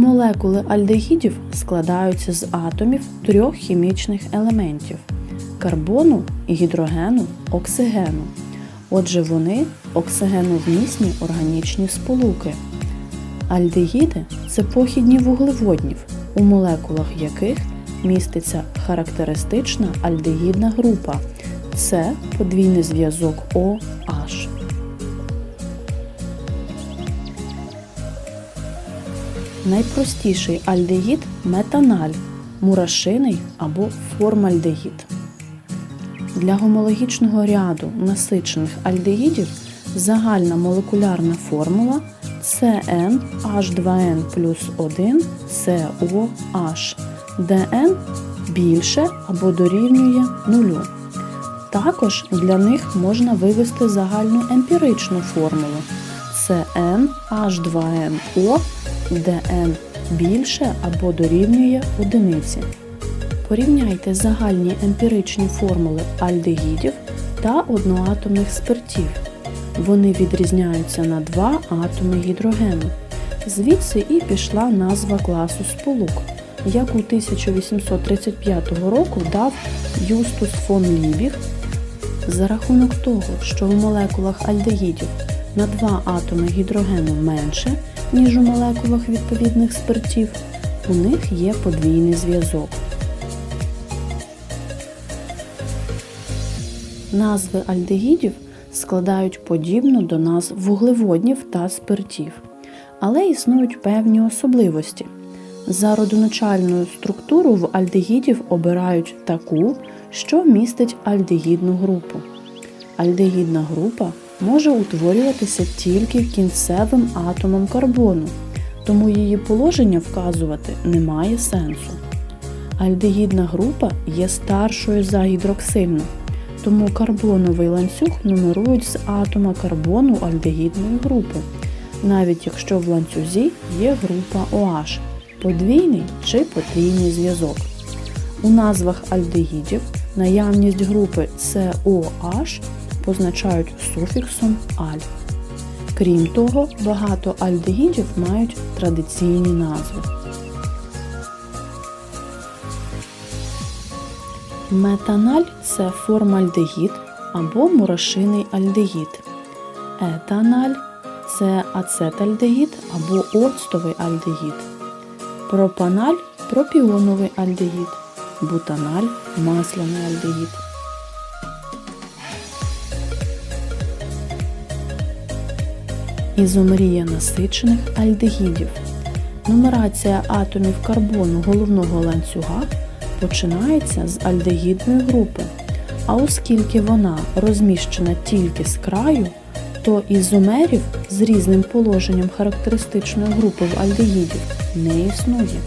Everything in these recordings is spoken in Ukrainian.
Молекули альдегідів складаються з атомів трьох хімічних елементів карбону, гідрогену, оксигену. Отже, вони оксигеновмісні органічні сполуки. Альдегіди це похідні вуглеводнів, у молекулах яких міститься характеристична альдегідна група. Це подвійний зв'язок OH. Найпростіший альдегід метаналь, мурашиний або формальдегід. Для гомологічного ряду насичених альдегідів загальна молекулярна формула CnH2n плюс 1 COH, n більше або дорівнює нулю. Також для них можна вивести загальну емпіричну формулу CnH2nO, де n більше або дорівнює одиниці. Порівняйте загальні емпіричні формули альдегідів та одноатомних спиртів. Вони відрізняються на два атоми гідрогену. Звідси і пішла назва класу сполук, яку 1835 року дав Юстус фон Лібіг. За рахунок того, що у молекулах альдегідів на два атоми гідрогену менше, ніж у молекулах відповідних спиртів, у них є подвійний зв'язок. Назви альдегідів складають подібно до назв вуглеводнів та спиртів, але існують певні особливості. За родоначальною структуру в альдегідів обирають таку, що містить альдегідну групу. Альдегідна група може утворюватися тільки кінцевим атомом карбону, тому її положення вказувати немає сенсу. Альдегідна група є старшою за гідроксильну, тому карбоновий ланцюг нумерують з атома карбону альдегідної групи, навіть якщо в ланцюзі є група OH – подвійний чи потрійний зв'язок. У назвах альдегідів наявність групи COH позначають суфіксом аль. Крім того, багато альдегідів мають традиційні назви. Метаналь це формальдегід або мурашиний альдегід. Етаналь це ацетальдегід або оцтовий альдегід. Пропаналь пропіоновий альдегід. Бутаналь масляний альдегід. Ізомерія насичених альдегідів. Нумерація атомів карбону головного ланцюга починається з альдегідної групи. А оскільки вона розміщена тільки з краю, то ізомерів з різним положенням характеристичної групи в альдегідів не існує.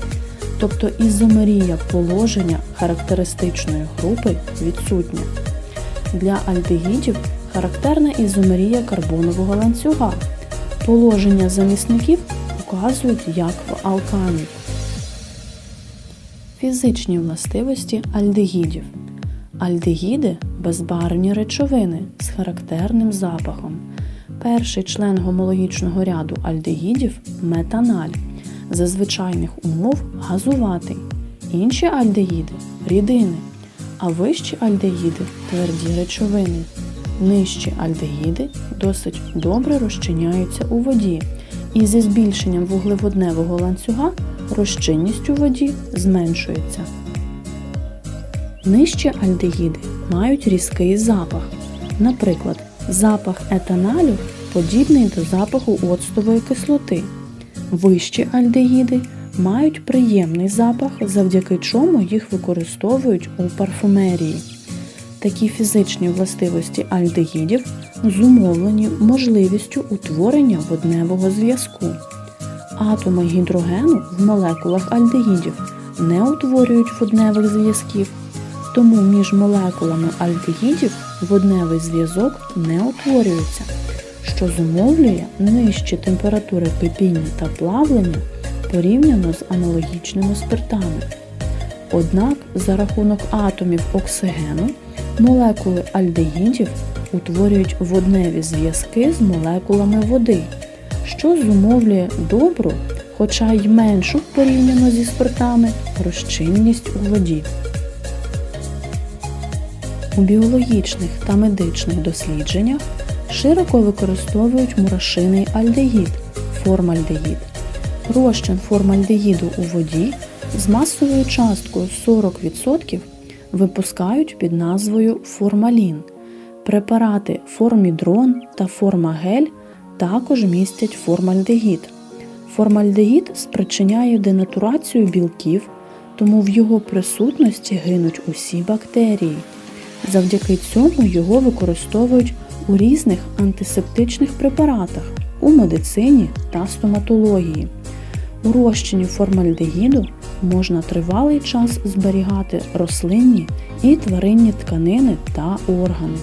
Тобто ізомерія положення характеристичної групи відсутня. Для альдегідів характерна ізомерія карбонового ланцюга. Положення замісників указують як в алканів. Фізичні властивості альдегідів. Альдегіди безбарвні речовини з характерним запахом. Перший член гомологічного ряду альдегідів метаналь. За звичайних умов газуватий. Інші альдегіди рідини, а вищі альдегіди тверді речовини. Нижчі альдегіди досить добре розчиняються у воді і зі збільшенням вуглеводневого ланцюга розчинність у воді зменшується. Нижчі альдегіди мають різкий запах. Наприклад, запах етаналю подібний до запаху оцтової кислоти. Вищі альдегіди мають приємний запах, завдяки чому їх використовують у парфумерії. Такі фізичні властивості альдегідів зумовлені можливістю утворення водневого зв'язку. Атоми гідрогену в молекулах альдегідів не утворюють водневих зв'язків, тому між молекулами альдегідів водневий зв'язок не утворюється, що зумовлює нижчі температури кипіння та плавлення порівняно з аналогічними спиртами. Однак за рахунок атомів оксигену молекули альдегідів утворюють водневі зв'язки з молекулами води, що зумовлює добру хоча й меншу порівняно зі спиртами розчинність у воді. У біологічних та медичних дослідженнях широко використовують мурашиний альдегід формальдегід. Розчин формальдегіду у воді з масовою часткою 40% випускають під назвою формалін. Препарати формідрон та формагель також містять формальдегід. Формальдегід спричиняє денатурацію білків, тому в його присутності гинуть усі бактерії. Завдяки цьому його використовують у різних антисептичних препаратах у медицині та стоматології. У розчині формальдегіду можна тривалий час зберігати рослинні і тваринні тканини та органи.